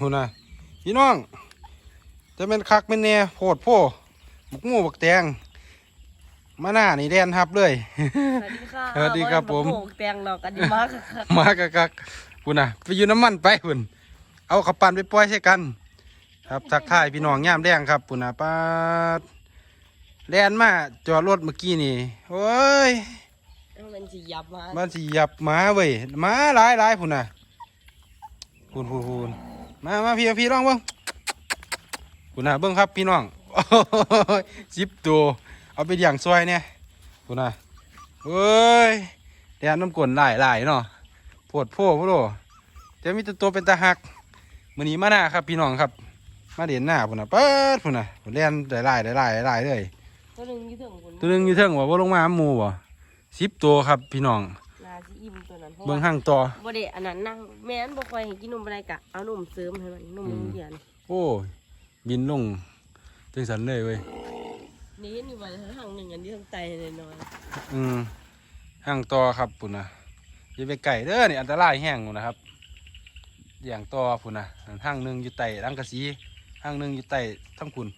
หุ่นน่ะพี่น้อง จะเป็นคักเป็นแหน่โพดโพบักหมูบักแตงมาหน้านี่แดนทับเลยสวัสดีค่ะสวัสดีครับผมโอ้โหแตงดอกกันดีมากค่ะมากะกักพุ่นน่ะไปอยืนน้ำมันไปพุ่นเอาขับปั่นไปปล่อยใช่กัน ครับทักทายพี่น้องย่ามแดงครับพุ่นน่ะปาดแลนมาจอดรถเมื่อกี้นี่โอ้ยมันสิยับมามันสิหยับหมาเว้ยหมาหลายหลายพุ่นน่ะพุ่นพุ่นพุ่น มามาพี่มาพี่ลองเบิ่งพุ่นน่ะเบิ่งครับพี่น้องโอ้ยสิบตัวเอาไปเลี้ยงซอยเนี่ยพุ่นน่ะเอ้ยแดนน้ำกลนหลายหลายเนาะโพดโพดโพดจะมีแต่ตัวเป็นตาหักมื้อนี้มาหน้าครับพี่น้องครับ มาเด่นหน้าพุ่นน่ะเปิดพุ่นน่ะพุ่นเล่นหลายหลายหลายหลายหลายเลยตัวหนึงอยู่ถึงคุณตัวหนึงอยู่เทิงว่าบ่ลงมาหาหมู่บ่สิบตัวครับพี่น้องนา สิอิ่มตัวนั้นเพราะเบิ่งว่าห้างต่อ บ่ได้อันนั้นนั่งแม่นบ่ค่อยให้กินนมอะไรกะเอานมเสริมให้มันนมอืม เดียนโอ้ยบินลงจังสันเลยเว้ยนี่นี่ว่าทางหนึงอันนี้ทางไตเลยน้อยอืมห้างต่อครับปุ่นนะอย่าไปไก่เด้อนี่อันตรายแห้งพุ่นนะครับอย่างต่อพุ่นนะอันห้างหนึ่งอยู่ไต่รังกะสีห้างหนึ่งอยู่ไต่ทั้งพุ่น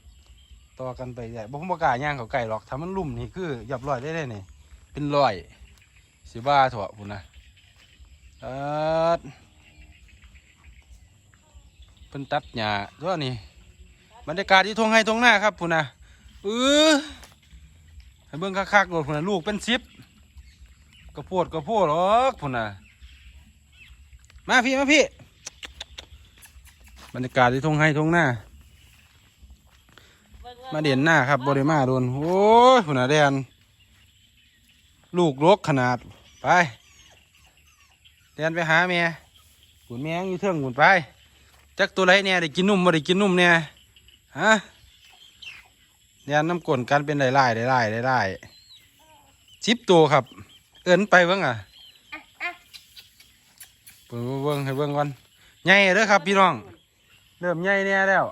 ต่อกันไปใหญ่บ่ผมประกล้าย่างเขาไก่หรอกถ้ามันลุ่มนี่คือหยับร้อยได้เลยนี่เป็นร้อย สิบ้าเถอะพุ่นนะเออเพิ่นตัดหญ้าตัวนี้บรรยากาศที่ทงให้ทงหน้าครับพุ่นนะเออให้เบิ่งคักๆโลดพุ่นนะลูกเป็นสิบกระโพดกระโพดหรอกพุ่นนะมาพี่มาพี่บรรยากาศที่ทงให้ทงหน้ามาเด่นหน้าครับบริมาโดนโอ้ยพุ่นนะแดน ลูกรกขนาด ไปแดนไปหาแม่พุ่นแมงอยู่เทิงพุ่นไปจักตัวไรเนี่ยได้กินนุ่มบ่ได้กินนุ่มเนี่ยฮะแดนน้ำกลนกันเป็นไล่ไล่ไล่ไล่ไล่ชิปตัวครับ เอินไปเบิ่งอะเบิ่งเบิ่งให้เบิ่งก่อนใหญ่เด้อครับพี่น้อง เริ่มใหญ่แน่แล้ว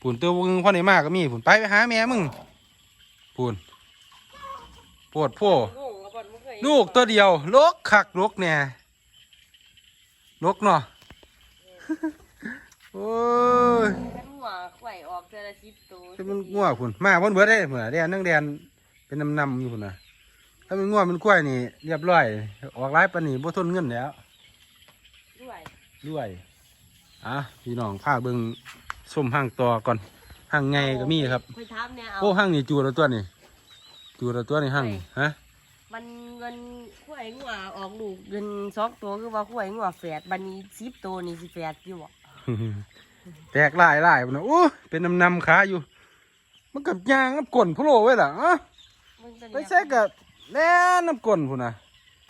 ผุนตัวมึงพ่อไหนมากก็มีผุนไปไปหาแม่มึงผุนปวดพ่งงกับบ่บ่เคย ลูกตัวเดียวลกคักลกเนี่ยลกเนาะโอ้ยมันหัวไข่ออกเทื่อละ10ตัวถ้ามันง่วผุนมาบนเบิดได้เหมือนแดนนั่งแดนเป็นนำนำๆอยู่ผุนนะถ้ามันง่วมันกล้วยนี่เรียบร้อย ออกไล่ปานนี่บ่ทนเงินแล้วด้วยด้วยอะพี่น้องพาเบิ่งส้มห้างต่อก่อนห้างไงก็มีครับค่อยถามแน่เอาโอ้ห้างนี่จูละตัวนี่จูละตัวนี่ห้างนี่ฮะมัน เงินข่อยงัวออกลูกเงินสองตัวคือว่าข่อยงัวแฝดบัดนี้10ตัวนี่สิแฝดอยู่บ่แตกหลายหลายพุ่นนะโอ้เป็นนำนำขาอยู่ มันกับยางน้ำก้นพะโลไว้ล่ะอะมึงจะไปแซกกับแน่น้ำก้นพุ่นนะ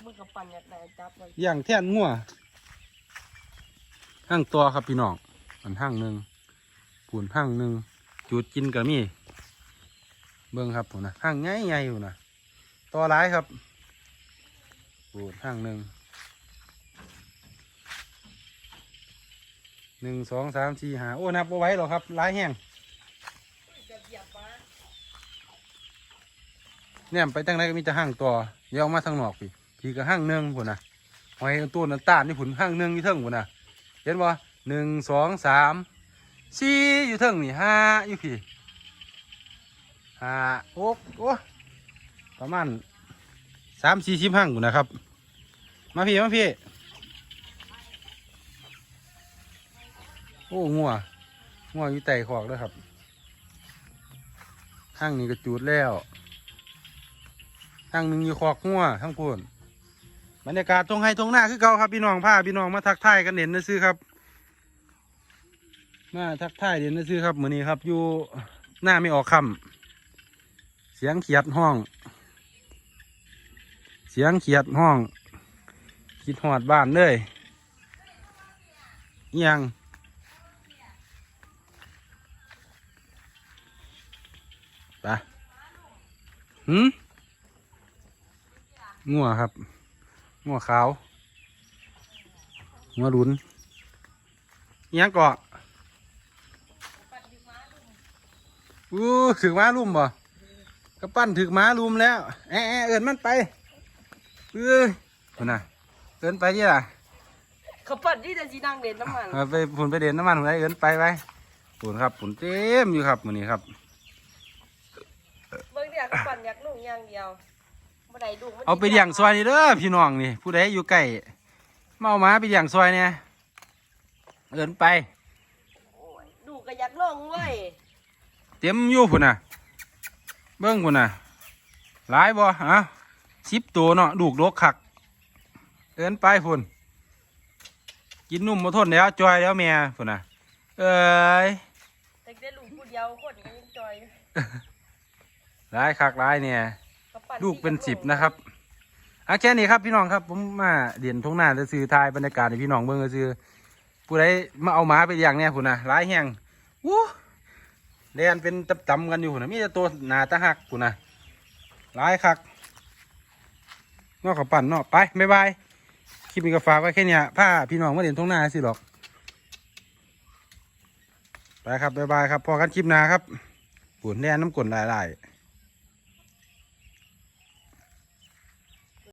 มึงกับปั่นอยากได้จับเลยอย่างแท่นงัวห้างตัวครับพี่น้องมันห้างหนึ่งปูนห้างหนึ่งจุดกินก็มีเบิ่งครับผมนะห้างใหญ่ใหญ่อยู่นะตัวร้ายครับ ปูนห้างหนึ่งหนึ่งสองสามสี่ห้าโอ้นับเอาไว้หรอกครับร้ายแห้งเนี่ยไปตั้งไหนก็มีแต่ห้างตัวเดี๋ยวออกมาทางนอกพี่พี่ก็ห้างหนึ่งพุ่นะหอยตัวนั้นตานนี่ผุนห้างหนึ่งอยู่เทิงพุ่นะเห็นบ่หนึ่งสองสามสี่อยู่เทิงนี่ห้าอยู่พี่ห้าหกโอ้ประมาณ สามสี่สิบห้างพุ่นะครับ มาพี่ มาพี่ โอ้งัวงัวอยู่ไต่ขอกด้วยครับห้างนี้ก็จูดแล้วทางหนึ่งอยู่ขอกงัวทั้งพูนบรรยากาศตรงไห้ตรงหน้าคือเก่าครับพี่น้องพาพี่น้องมาทักทายกันเด่นนะซื้อครับ มาทักทายเด่นนะซื้อครับมือนี้ครับอยู่หน้าไม่ออกคำเสียงเขียดห้อง เสียงเขียดห้อง คิดหอดบ้านเลยยังไปหืมงัวครับงัวขาวงัวหลุนยังเกาะอู้ถึกม้าลุ่มบ่กระปั้นถึกม้าลุ่มแล้ว แอะแอะเอินมันไป เอ้ยคนน่ะเอินไปที่ล่ะเขาปั่นที่จะสีดังเด่นน้ำมันเอาไปผุนไปเด่นน้ำมันผุนไอ้เอินไปไปผุนครับผุนเต็มอยู่ครับมื้อนี้ครับ เบิ่งเดี๋ยวเขาปั่นอยากลูกอย่างเดียวบ่ได้ลูกมันเอาไปเลี้ยงซอยนี่เด้อพี่น้องนี่ ผู้ใดอยู่ใกล้มาเอาหมาไปเลี้ยงซอยเนี่ยเอินไป โอ้ยลูกก็อยากลงเว้ยเต็มอยู่พุ่นน่ะ เบิ้งพุ่นน่ะหลายบ่ฮะ สิบตัวเนาะลูกโลกคัก เอินไปพุ่นกินนุ่มมาทนแล้วจอยแล้วแม่พุ่นน่ะเอ้ยแต่ได้ลูกผู้เดียวคนก็ยังจอยหลายคักหลายเนี่ยเขาปั่ลูกเป็นสิบนะครับอะแค่นี้ครับพี่น้องครับผมมาเด่นทงหน้าจะซื้อทายบรรยากาศให้พี่น้องเบิ่งก็ซื้อผู้ใดมาเอาหมาไปเลี้ยงเนี่ยพุ่นน่ะหลายแห้งวู้เรียนเป็นตำๆกันอยู่พุ่นน่ะมีแต่ตัวหนาตาหักพุ่นน่ะหลายคัก นอกกับปั่นเนาะไปบ๊ายบายคลิปนี้ก็ฝากไว้แค่เนี้ยผ้าพี่น้องมาเด่นทงหน้าสิหรอก ไปครับบ๊ายบายครับพอกันคลิปนาครับปุ่นแน่น้ำกลนหลายๆ